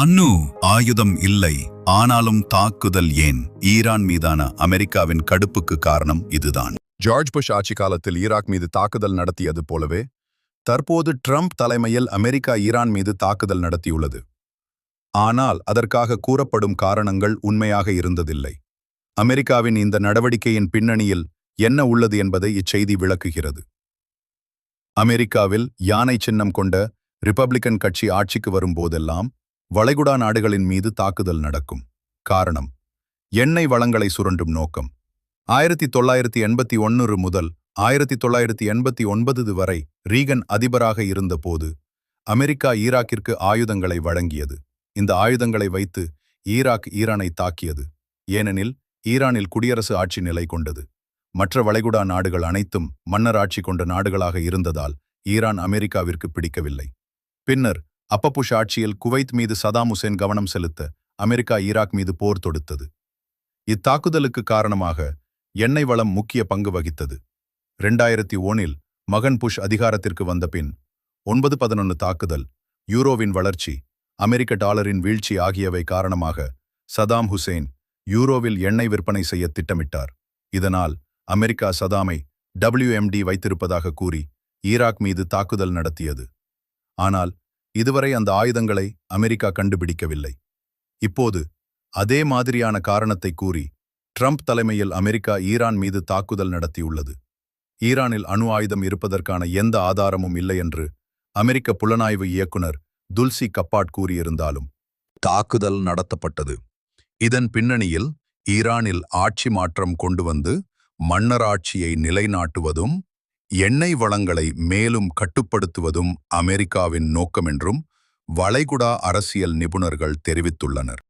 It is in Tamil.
அணு ஆயுதம் இல்லை ஆனாலும் தாக்குதல் ஏன்? ஈரான் மீதான அமெரிக்காவின் கடுப்புக்கு காரணம் இதுதான். ஜார்ஜ் புஷ் ஆட்சி காலத்தில் ஈராக் மீது தாக்குதல் நடத்தியது போலவே தற்போது ட்ரம்ப் தலைமையில் அமெரிக்கா ஈரான் மீது தாக்குதல் நடத்தியுள்ளது. ஆனால் அதற்காக கூறப்படும் காரணங்கள் உண்மையாக இருந்ததில்லை. அமெரிக்காவின் இந்த நடவடிக்கையின் பின்னணியில் என்ன உள்ளது என்பதை இச்செய்தி விளக்குகிறது. அமெரிக்காவில் யானை சின்னம் கொண்ட ரிப்பப்ளிக்கன் கட்சி ஆட்சிக்கு வரும்போதெல்லாம் வளைகுடா நாடுகளின் மீது தாக்குதல் நடக்கும். காரணம் எண்ணெய் வளங்களை சுரண்டும் நோக்கம். ஆயிரத்தி தொள்ளாயிரத்தி எண்பத்தி ஒன்று முதல் ஆயிரத்தி தொள்ளாயிரத்தி எண்பத்தி ஒன்பது வரை ரீகன் அதிபராக இருந்தபோது அமெரிக்கா ஈராக்கிற்கு ஆயுதங்களை வழங்கியது. இந்த ஆயுதங்களை வைத்து ஈராக் ஈரானை தாக்கியது. ஏனெனில் ஈரானில் குடியரசு ஆட்சி நிலை கொண்டது. மற்ற வளைகுடா நாடுகள் அனைத்தும் மன்னர் ஆட்சி கொண்ட நாடுகளாக இருந்ததால் ஈரான் அமெரிக்காவிற்கு பிடிக்கவில்லை. பின்னர் அப்பப்புஷ் ஆட்சியில் குவைத் மீது சதாம் ஹுசேன் கவனம் செலுத்த அமெரிக்கா ஈராக் மீது போர் தொடுத்தது. இத்தாக்குதலுக்கு காரணமாக எண்ணெய் வளம் முக்கிய பங்கு வகித்தது. ரெண்டாயிரத்தி ஒனில் மகன் புஷ் அதிகாரத்திற்கு வந்த பின் ஒன்பது பதினொன்று தாக்குதல் யூரோவின் வளர்ச்சி அமெரிக்க டாலரின் வீழ்ச்சி ஆகியவை காரணமாக சதாம் ஹுசேன் யூரோவில் எண்ணெய் விற்பனை செய்ய திட்டமிட்டார். இதனால் அமெரிக்கா சதாமை டபிள்யூஎம்டி வைத்திருப்பதாக கூறி ஈராக் மீது தாக்குதல் நடத்தியது. ஆனால் இதுவரை அந்த ஆயுதங்களை அமெரிக்கா கண்டுபிடிக்கவில்லை. இப்போது அதே மாதிரியான காரணத்தை கூறி ட்ரம்ப் தலைமையில் அமெரிக்கா ஈரான் மீது தாக்குதல் நடத்தியுள்ளது. ஈரானில் அணு ஆயுதம் இருப்பதற்கான எந்த ஆதாரமும் இல்லை என்று அமெரிக்க புலனாய்வு இயக்குனர் துல்சி கப்பாட் கூறியிருந்தாலும் தாக்குதல் நடத்தப்பட்டது. இதன் பின்னணியில் ஈரானில் ஆட்சி மாற்றம் கொண்டு வந்து மன்னராட்சியை நிலைநாட்டுவதும் எண்ணெய் வளங்களை மேலும் கட்டுப்படுத்துவதும் அமெரிக்காவின் நோக்கமென்றும் வளைகுடா அரசியல் நிபுணர்கள் தெரிவித்துள்ளனர்.